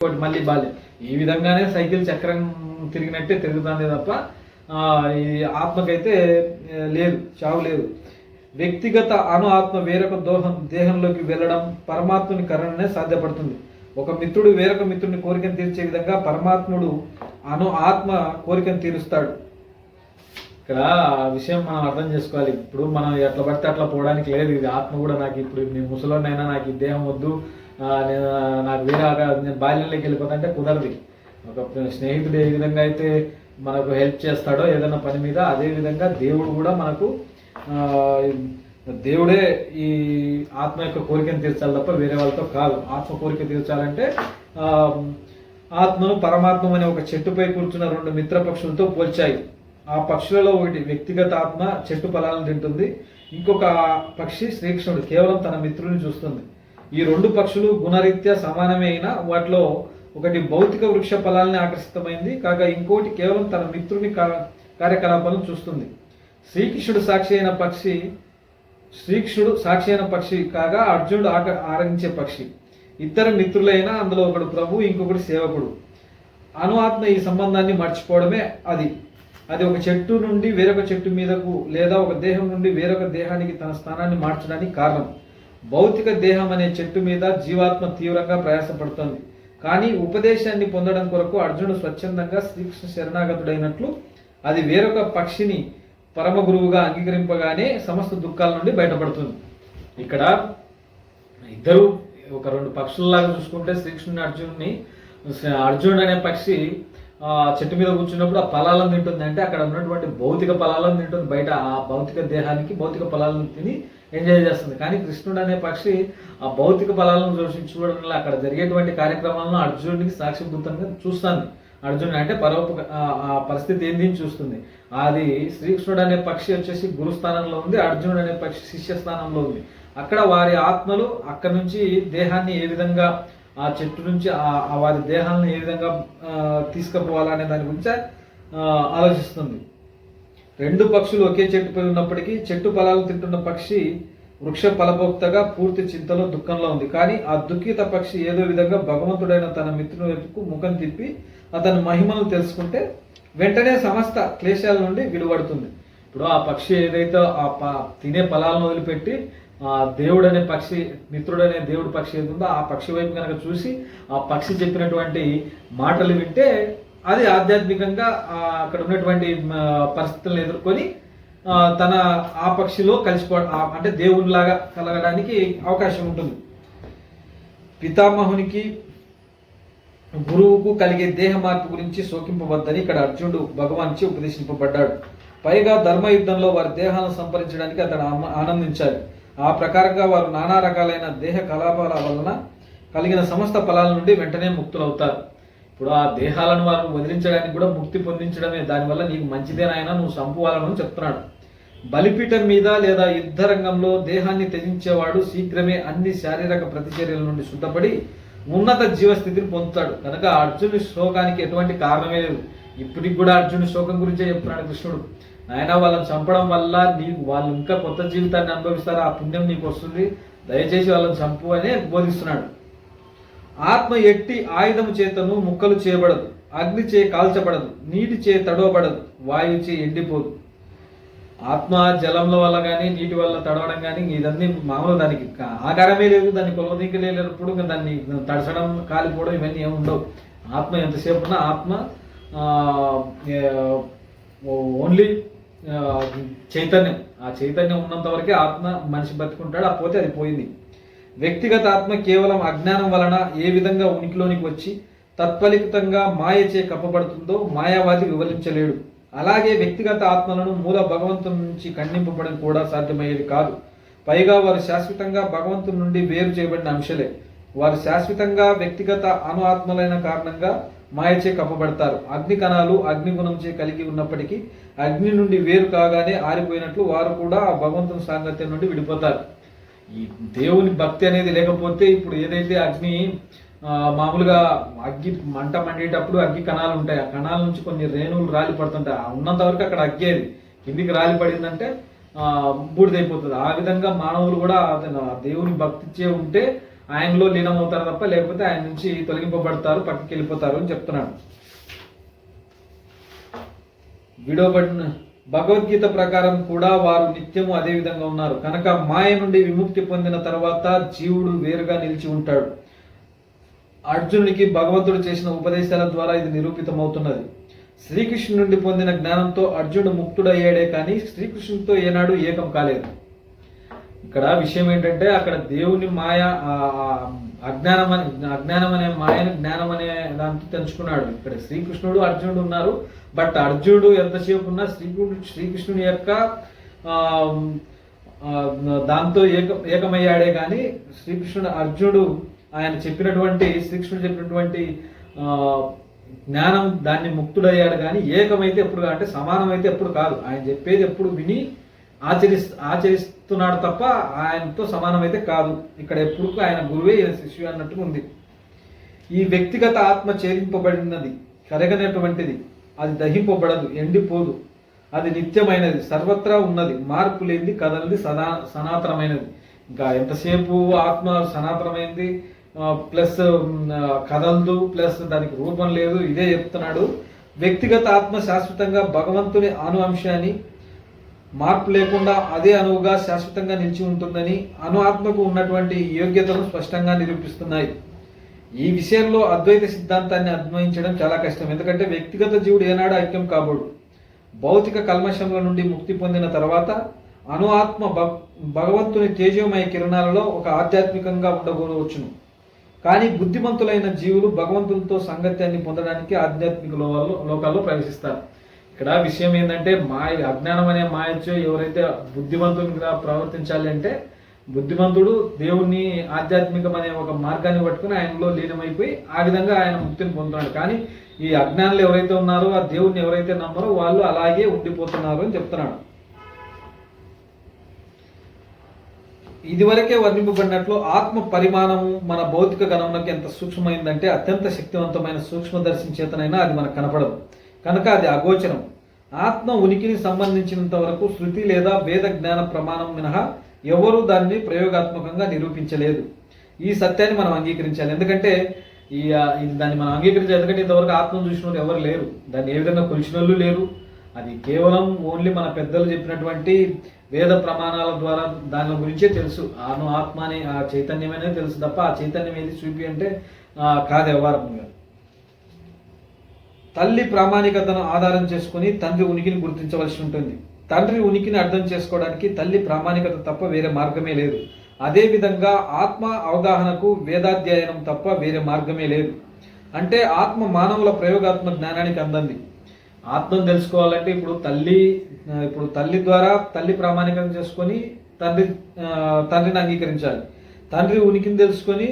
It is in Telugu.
ఇంకోటి మళ్ళీ బాలే. ఈ విధంగానే సైకిల్ చక్రం తిరిగినట్టే తిరుగుతుంది తప్ప ఆ, ఈ ఆత్మకైతే లేదు చావు లేదు. వ్యక్తిగత అణు ఆత్మ వేరొక దోహం దేహంలోకి వెళ్ళడం పరమాత్ముని కరణనే సాధ్యపడుతుంది. ఒక మిత్రుడు వేరొక మిత్రుని కోరికను తీర్చే విధంగా పరమాత్ముడు అణు ఆత్మ కోరికను తీరుస్తాడు. ఇక్కడ ఆ విషయం మనం అర్థం చేసుకోవాలి. ఇప్పుడు మనం ఎట్లా పడితే అట్లా పోవడానికి లేదు. ఇది ఆత్మ కూడా నాకు ఇప్పుడు నేను ముసలోనైనా నాకు ఈ దేహం వద్దు నేను నాకు వేరే నేను బాల్యంలోకి వెళ్ళిపోతా అంటే కుదరదు. ఒక స్నేహితుడు ఏ విధంగా అయితే మనకు హెల్ప్ చేస్తాడో ఏదైనా పని మీద అదే విధంగా దేవుడు కూడా మనకు దేవుడే ఈ ఆత్మ యొక్క కోరికను తీర్చాలి తప్ప వేరే వాళ్ళతో కాదు. ఆత్మ కోరిక తీర్చాలంటే ఆత్మను పరమాత్మ అనే ఒక చెట్టుపై కూర్చున్న రెండు మిత్ర పక్షులతో పోల్చాయి. ఆ పక్షులలో ఒకటి వ్యక్తిగత ఆత్మ చెట్టు ఫలాలను తింటుంది. ఇంకొక పక్షి శ్రీకృష్ణుడు కేవలం తన మిత్రుని చూస్తుంది. ఈ రెండు పక్షులు గుణరీత్యా సమానమే అయినా వాటిలో ఒకటి భౌతిక వృక్ష ఫలాల్ని ఆకర్షితమైంది కాగా ఇంకోటి కేవలం తన మిత్రుని కార్యకలాపాలను చూస్తుంది. శ్రీకృష్ణుడు సాక్షి అయిన పక్షి శ్రీకృష్ణుడు సాక్షి అయిన పక్షి కాగా అర్జునుడు ఆక ఆరగించే పక్షి. ఇద్దరు మిత్రులైన అందులో ఒకడు ప్రభు ఇంకొకటి సేవకుడు. అను ఆత్మ ఈ సంబంధాన్ని మర్చిపోవడమే అది. అది ఒక చెట్టు నుండి వేరొక చెట్టు మీదకు లేదా ఒక దేహం నుండి వేరొక దేహానికి తన స్థానాన్ని మార్చడానికి కారణం. భౌతిక దేహం అనే చెట్టు మీద జీవాత్మ తీవ్రంగా ప్రయాసపడుతోంది. కానీ ఉపదేశాన్ని పొందడం కొరకు అర్జునుడు స్వచ్ఛందంగా శ్రీకృష్ణ శరణాగతుడైనట్లు అది వేరొక పక్షిని పరమ గురువుగా అంగీకరింపగానే సమస్త దుఃఖాల నుండి బయటపడుతుంది. ఇక్కడ ఇద్దరు ఒక రెండు పక్షుల్లాగా చూసుకుంటే శ్రీకృష్ణుని అర్జునుని అర్జునుడు అనే పక్షి చెట్టు మీద కూర్చున్నప్పుడు ఆ ఫలాలను తింటుంది అంటే అక్కడ ఉన్నటువంటి భౌతిక ఫలాలను తింటుంది. బయట ఆ భౌతిక దేహానికి భౌతిక ఫలాలను తిని ఎంజాయ్ చేస్తుంది. కానీ కృష్ణుడు అనే పక్షి ఆ భౌతిక ఫలాలను చూసి చూడడం వల్ల అక్కడ జరిగేటువంటి కార్యక్రమాలను అర్జునుడికి సాక్షిభూతంగా చూస్తాను అర్జునుడు అంటే పరోప ఆ- పరిస్థితి ఏంది చూస్తుంది. అది శ్రీకృష్ణుడు అనే పక్షి వచ్చేసి గురుస్థానంలో ఉంది. అర్జునుడు అనే పక్షి శిష్య స్థానంలో ఉంది. అక్కడ వారి ఆత్మలు అక్కడ నుంచి దేహాన్ని ఏ విధంగా ఆ చెట్టు నుంచి ఆ- వారి దేహాలను ఏ విధంగా తీసుకుపోవాలనే దాని గురించి ఆలోచిస్తుంది. రెండు పక్షులు ఒకే చెట్టుపై ఉన్నప్పటికీ చెట్టు ఫలాలు తింటున్న పక్షి వృక్ష ఫలభోక్తగా పూర్తి చింతలో దుఃఖంలో ఉంది. కానీ ఆ దుఃఖిత పక్షి ఏదో విధంగా భగవంతుడైన తన మిత్రుని వైపుకు ముఖం తిప్పి అతని మహిమను తెలుసుకుంటే వెంటనే సమస్త క్లేశాల నుండి విడువడుతుంది. ఇప్పుడు ఆ పక్షి ఏదైతే ఆ ప- తినే ఫలాలను వదిలిపెట్టి దేవుడు అనే పక్షి మిత్రుడు అనే దేవుడు పక్షి ఏది ఉందో ఆ పక్షి వైపు కనుక చూసి ఆ పక్షి చెప్పినటువంటి మాటలు వింటే అది ఆధ్యాత్మికంగా అక్కడ ఉన్నటువంటి పరిస్థితులను ఎదుర్కొని తన ఆ పక్షిలో కలిసిపో అంటే దేవునిలాగా కలగడానికి అవకాశం ఉంటుంది. పితామహునికి గురువుకు కలిగే దేహ మార్పు గురించి శోకింపవద్దని ఇక్కడ అర్జునుడు భగవాన్చి ఉపదేశింపబడ్డాడు. పైగా ధర్మ యుద్ధంలో వారి దేహాలను సంపరించడానికి అతను ఆమ- ఆనందించాలి ఆ ప్రకారంగా వారు నానా రకాలైన దేహ కలాపాల వలన కలిగిన సమస్త ఫలాల నుండి వెంటనే ముక్తులవుతారు. ఇప్పుడు ఆ దేహాలను వారు వదిలించడానికి కూడా ముక్తి పొందించడమే. దానివల్ల నీకు మంచిదేనాయన నువ్వు సంపువాలని చెప్తున్నాడు. బలిపీఠం మీద లేదా యుద్ధ రంగంలో దేహాన్ని త్యజించేవాడు శీఘ్రమే అన్ని శారీరక ప్రతిచర్యల నుండి శుద్ధపడి ఉన్నత జీవస్థితిని పొందుతాడు. కనుక అర్జుని శోకానికి ఎటువంటి కారణమే లేదు. ఇప్పటికి కూడా అర్జుని శోకం గురించే చెప్తున్నాడు కృష్ణుడు. నాయన వాళ్ళని చంపడం వల్ల నీకు వాళ్ళు ఇంకా కొత్త జీవితాన్ని అనుభవిస్తారు? ఆ పుణ్యం నీకు వస్తుంది. దయచేసి వాళ్ళని చంపు అని బోధిస్తున్నాడు. ఆత్మ ఎట్టి ఆయుధము చేతను ముక్కలు చేయబడదు. అగ్ని చే కాల్చబడదు. నీటి చే తడవబడదు. వాయువు చే ఎండిపోదు. ఆత్మ జలంలో వల్ల కానీ నీటి వల్ల తడవడం కానీ ఇదన్నీ మామూలు దానికి ఆకారమే లేదు దాన్ని కొలవదీకి లేనప్పుడు దాన్ని తడసడం కాలిపోవడం ఇవన్నీ ఏమి ఉండవు. ఆత్మ ఎంతసేపు ఉన్నా ఆత్మ ఓన్లీ చైతన్యం. ఆ చైతన్యం ఉన్నంత వరకే ఆత్మ మనిషి బతుకుంటాడు ఆ పోతే అది పోయింది. వ్యక్తిగత ఆత్మ కేవలం అజ్ఞానం వలన ఏ విధంగా ఉనికిలోనికి వచ్చి తత్ఫలితంగా మాయచే కప్పబడుతుందో మాయావాది వివరించలేడు. అలాగే వ్యక్తిగత ఆత్మలను మూల భగవంతుని నుంచి ఖండింపబడం కూడా సాధ్యమయ్యేది కాదు. పైగా వారు శాశ్వతంగా భగవంతుని నుండి వేరు చేయబడిన అంశలే. వారు శాశ్వతంగా వ్యక్తిగత అణు ఆత్మలైన కారణంగా మాయచే కప్పబడతారు. అగ్ని కణాలు అగ్ని గుణంచే కలిగి ఉన్నప్పటికీ అగ్ని నుండి వేరు కాగానే ఆరిపోయినట్లు వారు కూడా ఆ భగవంతుని సాంగత్యం నుండి విడిపోతారు. ఈ దేవుని భక్తి అనేది లేకపోతే ఇప్పుడు ఏదైతే అగ్ని మామూలుగా అగ్గి మంట మండేటప్పుడు అగ్గి కణాలు ఉంటాయి. ఆ కణాల నుంచి కొన్ని రేణువులు రాలి పడుతుంటాయి ఆ ఉన్నంత వరకు అక్కడ అగ్గేది కిందికి రాలి పడిందంటే బూడిదైపోతుంది. ఆ విధంగా మానవులు కూడా అతను దేవుని భక్తిచే ఉంటే ఆయనలో లీనమవుతారు తప్ప లేకపోతే ఆయన నుంచి తొలగింపబడతారు పక్కకి వెళ్ళిపోతారు అని చెప్తున్నాడు. విడవబడిన భగవద్గీత ప్రకారం కూడా వారు నిత్యము అదే విధంగా ఉన్నారు. కనుక మాయ నుండి విముక్తి పొందిన తర్వాత జీవుడు వేరుగా నిలిచి ఉంటాడు. అర్జునుడికి భగవంతుడు చేసిన ఉపదేశాల ద్వారా ఇది నిరూపితమవుతున్నది. శ్రీకృష్ణుడి నుండి పొందిన జ్ఞానంతో అర్జునుడు ముక్తుడయ్యాడే కానీ శ్రీకృష్ణుడితో ఏనాడు ఏకం కాలేదు. ఇక్కడ విషయం ఏంటంటే అక్కడ దేవుని మాయ అజ్ఞానం అనే అజ్ఞానం అనే మాయను జ్ఞానం అనే దాంతో తెంచుకున్నాడు ఇక్కడ శ్రీకృష్ణుడు అర్జునుడు ఉన్నారు. బట్ అర్జునుడు ఎంతసేపు ఉన్నా శ్రీకృష్ణుడు శ్రీకృష్ణుని యొక్క దాంతో ఏక ఏకమయ్యాడే కానీ శ్రీకృష్ణుడు అర్జునుడు ఆయన చెప్పినటువంటి శ్రీకృష్ణుడు చెప్పినటువంటి జ్ఞానం దాన్ని ముక్తుడయ్యాడు కానీ ఏకమైతే ఎప్పుడు అంటే సమానమైతే ఎప్పుడు కాదు. ఆయన చెప్పేది ఎప్పుడు విని ఆచరిస్ చెప్తున్నాడు తప్ప ఆయనతో సమానమైతే కాదు. ఇక్కడ ఎప్పుడు ఆయన గురువే శిష్యు అన్నట్టు ఉంది. ఈ వ్యక్తిగత ఆత్మ చేరింపబడినది కరగనటువంటిది అది దహింపబడదు ఎండిపోదు. అది నిత్యమైనది సర్వత్రా ఉన్నది మార్పు లేనిది కదలది సదా సనాతనమైనది. ఇంకా ఎంతసేపు ఆత్మ సనాతనమైంది ప్లస్ కదలదు ప్లస్ దానికి రూపం లేదు ఇదే చెప్తున్నాడు. వ్యక్తిగత ఆత్మ శాశ్వతంగా భగవంతుని అను అంశాన్ని మార్పు లేకుండా అదే అణువుగా శాశ్వతంగా నిలిచి ఉంటుందని అణు ఆత్మకు ఉన్నటువంటి యోగ్యతను స్పష్టంగా నిరూపిస్తున్నాయి. ఈ విషయంలో అద్వైత సిద్ధాంతాన్ని అన్వయించడం చాలా కష్టం. ఎందుకంటే వ్యక్తిగత జీవుడు ఏనాడు ఐక్యం కాబోడు. భౌతిక కల్మషముల నుండి ముక్తి పొందిన తర్వాత అణు ఆత్మ భగవంతుని తేజోమయ కిరణాలలో ఒక ఆధ్యాత్మికంగా ఉండబోవచ్చును. కానీ బుద్ధిమంతులైన జీవులు భగవంతునితో సంగత్యాన్ని పొందడానికి ఆధ్యాత్మిక లోకాల్లో ప్రవేశిస్తారు. ఇక్కడ విషయం ఏంటంటే మాయ అజ్ఞానం అనే మాయచ్చో ఎవరైతే బుద్ధిమంతునిగా ప్రవర్తించాలి అంటే బుద్ధిమంతుడు దేవుణ్ణి ఆధ్యాత్మికం అనే ఒక మార్గాన్ని పట్టుకుని ఆయనలో లీనమైపోయి ఆ విధంగా ఆయన ముక్తిని పొందుతున్నాడు. కానీ ఈ అజ్ఞానులు ఎవరైతే ఉన్నారో ఆ దేవుణ్ణి ఎవరైతే నమ్మరో వాళ్ళు అలాగే ఉండిపోతున్నారు అని చెప్తున్నాడు. ఇదివరకే వర్ణింపబడినట్లు ఆత్మ పరిమాణము మన భౌతిక గణంలోకి ఎంత సూక్ష్మమైందంటే అత్యంత శక్తివంతమైన సూక్ష్మదర్శిని చేతనైనా అది మనకు కనపడదు. కనుక అది అగోచరం. ఆత్మ ఉనికిని సంబంధించినంత వరకు శృతి లేదా వేద జ్ఞాన ప్రమాణం మినహా ఎవరూ దాన్ని ప్రయోగాత్మకంగా నిరూపించలేదు. ఈ సత్యాన్ని మనం అంగీకరించాలి. ఎందుకంటే ఈ ఇది దాన్ని మనం అంగీకరించాలి. ఎందుకంటే ఇంతవరకు ఆత్మను చూసిన వాళ్ళు ఎవరు లేరు. దాన్ని ఏ విధంగా కొలిచిన వాళ్ళు లేరు. అది కేవలం ఓన్లీ మన పెద్దలు చెప్పినటువంటి వేద ప్రమాణాల ద్వారా దాని గురించే తెలుసు. ఆను ఆత్మ అనే ఆ చైతన్యమనే తెలుసు తప్ప ఆ చైతన్యం ఏది చూపి అంటే కాదు వ్యవహారంగా తల్లి ప్రామాణికతను ఆధారం చేసుకుని తండ్రి ఉనికిని గుర్తించవలసి ఉంటుంది. తండ్రి ఉనికిని అర్థం చేసుకోవడానికి తల్లి ప్రామాణికత తప్ప వేరే మార్గమే లేదు. అదేవిధంగా ఆత్మ అవగాహనకు వేదాధ్యయనం తప్ప వేరే మార్గమే లేదు. అంటే ఆత్మ మానవుల ప్రయోగాత్మక జ్ఞానానికి అందంది. ఆత్మను తెలుసుకోవాలంటే ఇప్పుడు తల్లి ఇప్పుడు తల్లి ద్వారా తల్లి ప్రామాణికం చేసుకొని తండ్రి తండ్రిని అంగీకరించాలి. తండ్రి ఉనికిని తెలుసుకొని